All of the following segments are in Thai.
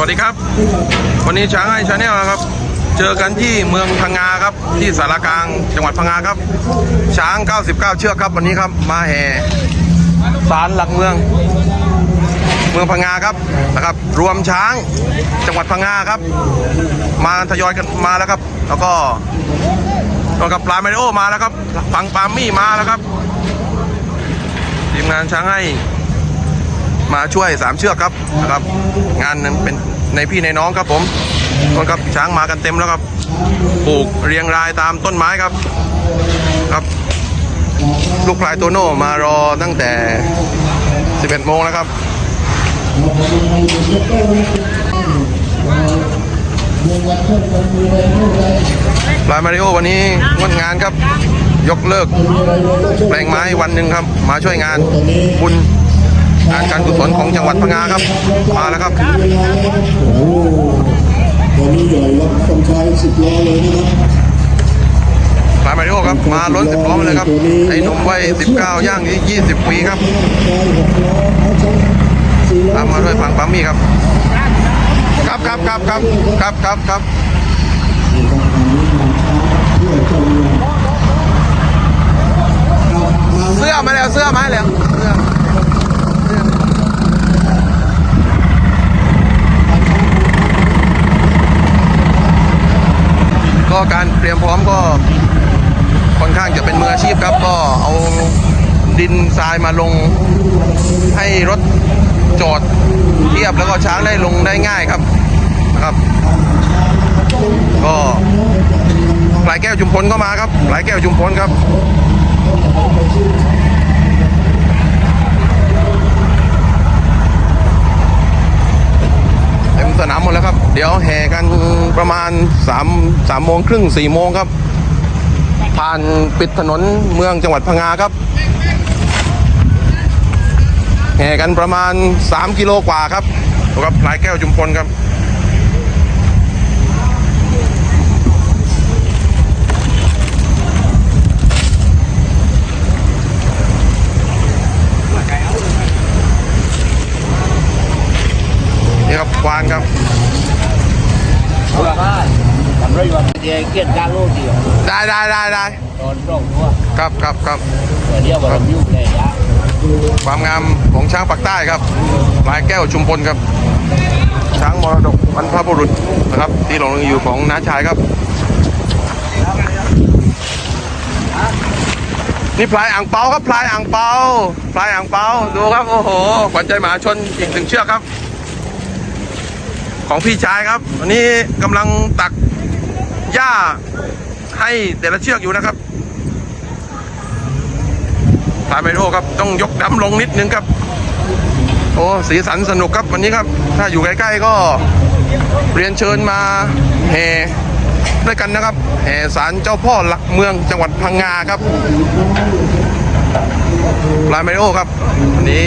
วัสดีครับ วันนี้ช้างให้ชาแนลครับ เจอกันที่เมืองพังงาครับ ที่สารกลางจังหวัดพังงาครับ ช้าง 99 เชือกครับ วันนี้ครับมาแห่ศาลหลักเมือง เมืองพังงาครับนะครับ รวมช้างจังหวัดพังงาครับ มาทยอยกันมาแล้วครับ แล้วก็แล้วกับปลาเมโอมาแล้วครับฟังปามี่มาแล้วครับทีมงานช้างให้ มาช่วยสามเชือกครับนะครับ งานนั้นเป็นในพี่ในน้องครับผมต้นครับช้างมากันเต็มแล้วครับปลูกเรียงรายตามต้นไม้ครับครับ ลูกพลายโตโน่มารอตั้งแต่ 11โมงแล้วครับลายมาริโอวันนี้งดงานครับ ยกเลิกแปลงไม้วันหนึ่งครับ มาช่วยงานบุญ งานการกุศลของจังหวัดพังงาครับมาแล้วครับโอ้ตอนนี้ใหญ่รับสมชายสิบล้อเลยนะครับปลายมาริโอครับมาล้นสิบล้อมาเลยครับไอ้หนุ่มวัย19ย่างที่20ปีครับชายหกล้อเอาชมสี่ล้อตามมาด้วยพังปามี่ครับครับครับครับครับครับครับครับเสื้อมาแล้วเสื้อมาแล้วเสื้อก็การเตรียม พร้อมก็ค่อนข้างจะเป็นมืออาชีพครับ ก็เอาดินทรายมาลงให้รถจอดเทียบแล้วก็ช้างได้ลงได้ง่ายครับนะครับ ก็ปลายแก้วจุมพลก็มาครับปลายแก้วจุมพลครับ เต็ม สนามหมดแล้วครับ เดี๋ยวแห่กันประมาณ3 3โมงครึ่ง4โมงครับ ผ่านปิดถนนเมืองจังหวัดพังงาครับ แห่กันประมาณ 3 กิโลกว่าครับดูครับนายแก้วจุมพลครับ เดี๋ยวเกียรติการโลกเดียวได้ได้ได้ได้ตอนร่องตัวครับครับครับเดี๋ยวเราอยู่เลยนะความงามของช้างปากใต้ครับลายแก้วชุมพลครับ ช้างมรดกบรรพบุรุษนะครับ ที่หลงอยู่ของน้าชายครับ นี่พลายอ่างเปาครับพลายอ่างเปาพลายอ่างเปาดูครับโอ้โหขวัญใจมหาชนอีกหนึ่งเชือกครับ ของพี่ชายครับวันนี้กำลังตัก หญ้าให้แต่ละเชือกอยู่นะครับพาไมโรครับต้องยกดำลงนิดนึงครับ โอ้สีสันสนุกครับวันนี้ครับ ถ้าอยู่ใกล้ๆก็เรียนเชิญมาแห่ด้วยกันนะครับแห่ศาลเจ้าพ่อหลักเมืองจังหวัดพังงาครับพาไมโรครับวันนี้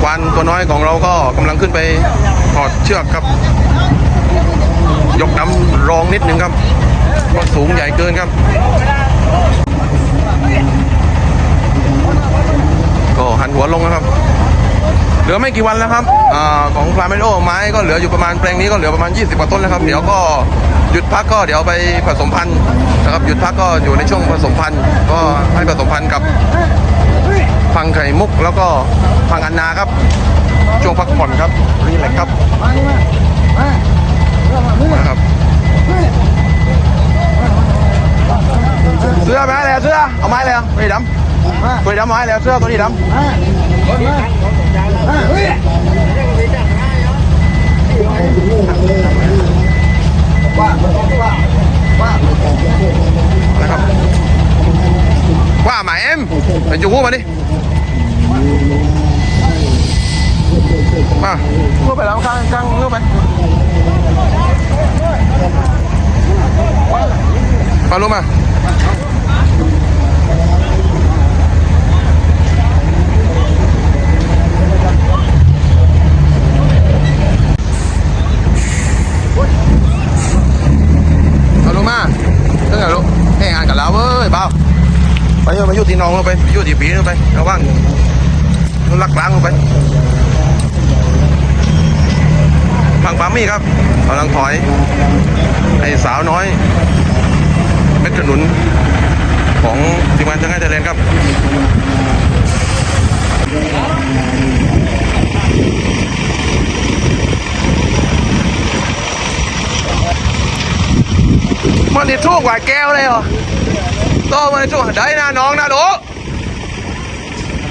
ควันตัวน้อยของเราก็กำลังขึ้นไปถอดเชือกครับ ยกดำรองนิดนึงครับเพราะสูงใหญ่เกินครับ ก็หันหัวลงนะครับ เหลือไม่กี่วันแล้วครับอาของพลาเมโอไม้ก็เหลืออยู่ประมาณแปลงนี้ก็เหลือประมาณ 20กว่าต้นแล้วครับ เดี๋ยวก็หยุดพักก็เดี๋ยวไปผสมพันธุ์นะครับหยุดพักก็อยู่ในช่วงผสมพันธุ์ ก็ให้ผสมพันธุ์กับพังไข่มุกแล้วก็พังอันนาครับช่วงพักผ่อนครับรีแลกซ์ครับนะครับำไปดำไม้แล้วเสื้อตัวนี้ดำนะครับว่าหมายเอ็มไปจูหูมาดิมาเมื่อไปแล้วข้างข้างเมื่อไปมาลุมามา เราเว้ยเบาไปเถอะมาอยู่ที่น้องเราไปอยู่ที่ปีไประวังนู่นลักล้างลงไปมี่ครับกำลังถอยไอ้สาวน้อยเม็ดขนุนของทีมงานจังไห้ไทยแลนด์ครับมันนี่ทุ่งกว่าแก้วเลยเหรอ ตมันนี่ทุ่งได้นะน้องนะรู้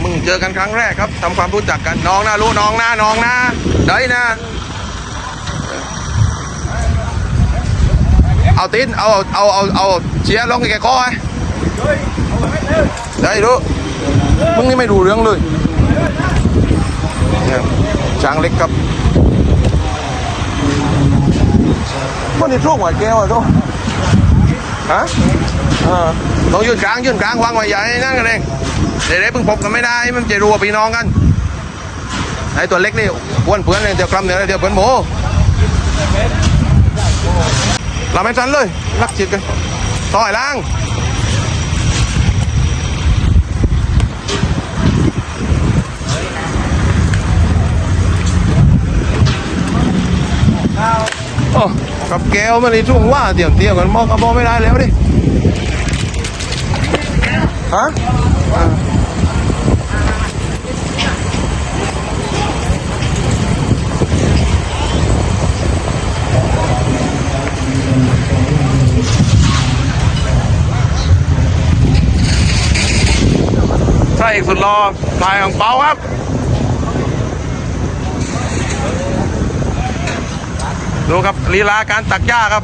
มึงเจอกันครั้งแรกครับทำความรู้จักกันน้องนะรู้น้องนะน้องนะได้นะเอาตีนเอาเอาเอาเอาเชียร์ลงแกคอไอ้ได้รู้มึงนี่ไม่ดูเรื่องเลยเนี่ยช้างเล็กครับมันนี่ทุ่งกว่าแก้วอะทุก ฮะเออต้องยืนกลางยืนกลางวางไว้ใหญ่นั่นกันเองเดี๋ยวเพิ่งพบกันไม่ได้มันจะรู้ว่าพี่น้องกันไอ้ตัวเล็กนี่อ้วนเพื่อนเลยเดี๋ยวกล้ำเดี๋ยวเดี๋ยวเพื่อนหมูเราไม่ทันเลยรักจิตกันต่อยล่างโอ้ กับแก้วมันในช่วงว่าเตี่ยมเตี่ยมกันมองกับมองไม่ได้แล้วดิฮะใช่สุดรอลายของเปาครับ ดูครับลีลาการตักหญ้าครับ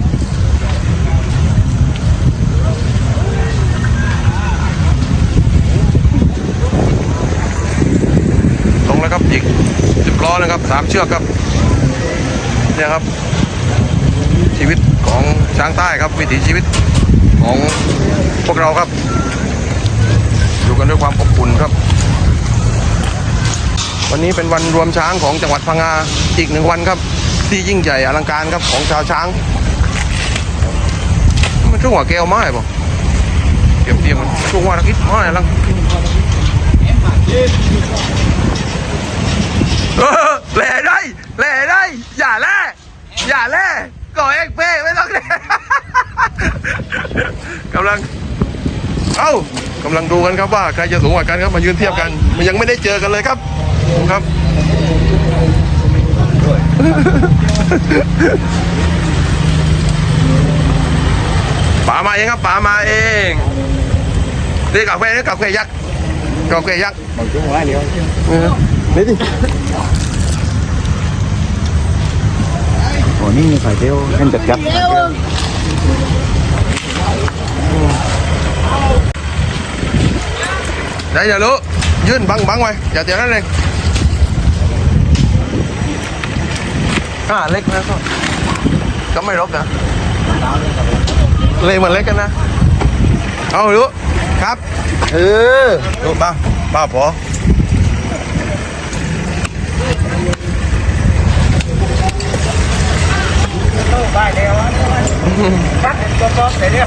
ตรงแล้วครับอีกสิบล้อนะครับสามเชือกครับเนี่ยครับ ชีวิตของช้างใต้ครับวิถีชีวิตของพวกเราครับอยู่กันด้วยความอบอุ่นครับ วันนี้เป็นวันรวมช้างของจังหวัดพังงาอีกหนึ่งวันครับ ที่ยิ่งใหญ่อลังการครับของชาวช้าง มันช่วงหัวแก้วไม้ป่ะเก็บเตรียมมันช่วงว่านักิดไม้ลังแหล่ได้แหล่ได้ อย่าแล่อย่าแล่ก่อเอ็กเป้ไม่ต้องแล่กำลัง เอ้ากำลังดูกันครับว่าใครจะสูงกว่ากันครับมายืนเทียบกัน มันยังไม่ได้เจอกันเลยครับครับ ป๋ามาเองครับป๋ามาเองนี่กาแฟนี่กาแฟยักษ์กาแฟยักษ์บางช่วงว่าเลี้ยวเออนี่ดิโอ้นี่มีไฟเดียวเล่นจัดจับเดี๋ยวอย่ารู้ยื่นบังบังไว้อย่าเดี๋ยวนั่นเอง อ่าเล็กนะก็ก็ไม่รบนะเลยเหมือนเล็กกันนะ เอารู้ครับ เออรู้บ้าบ้าพอได้แล้วปั๊บตัวป๊อปเดี๋ยว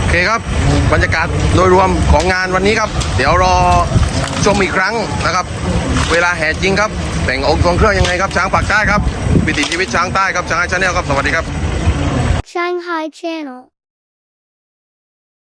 โอเคครับ บรรยากาศโดยรวมของงานวันนี้ครับ เดี๋ยวรอชมอีกครั้งนะครับ เวลาแห่จริงครับแต่งองค์ทรงเครื่องยังไงครับช้างปากใต้ครับ วิถีชีวิตช้างใต้ครับช้างชาแนลครับสวัสดีครับ Shanghai Channel